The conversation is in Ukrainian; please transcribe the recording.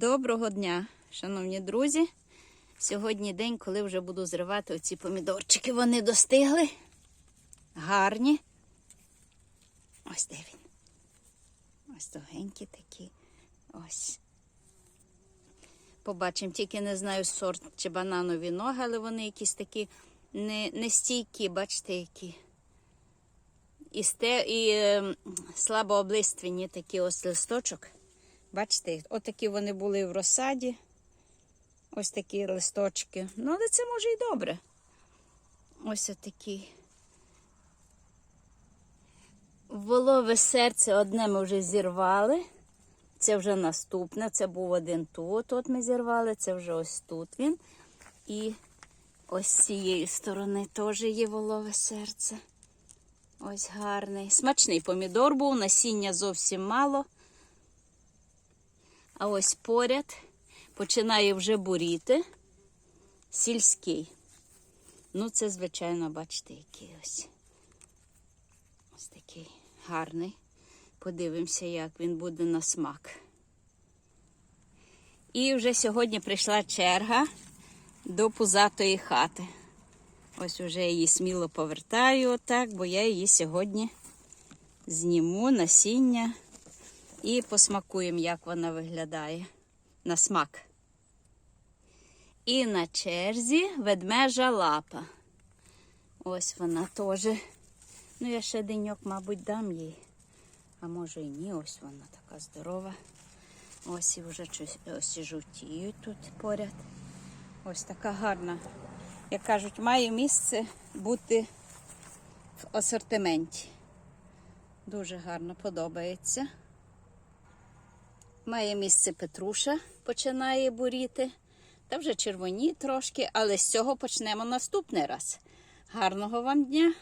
Доброго дня, шановні друзі. Сьогодні день, коли вже буду зривати оці помідорчики. Вони достигли. Гарні. Ось де він. Ось довгенькі такі. Ось. Побачимо, тільки не знаю сорт чи бананові ноги, але вони якісь такі не, не стійкі, бачите, які. І, сте, і е, слабо облиствені такі ось листочок. Бачите, отакі вони були в розсаді. Ось такі листочки. Ну, але це може і добре. Ось отакі. Волове серце одне ми вже зірвали. Це вже наступне. Це був один тут. От ми зірвали, це вже ось тут він. І ось з цієї сторони теж є волове серце. Ось гарний. Смачний помідор був, насіння зовсім мало. А ось поряд починає вже буріти сільський. Ну, це, звичайно, бачите, який ось. Ось такий гарний. Подивимося, як він буде на смак. І вже сьогодні прийшла черга до пузатої хати. Ось уже її сміло повертаю отак, бо я її сьогодні зніму насіння і посмакуємо, як вона виглядає на смак. І на черзі ведмежа лапа. Ось вона теж. Ну, я ще деньок, мабуть, дам їй. А може і ні, ось вона така здорова. Ось і вже ось і жовтіють тут поряд. Ось така гарна. Як кажуть, має місце бути в асортименті. Дуже гарно подобається. Має місце Петруша, починає буріти. Та вже червоні трошки, але з цього почнемо наступний раз. Гарного вам дня!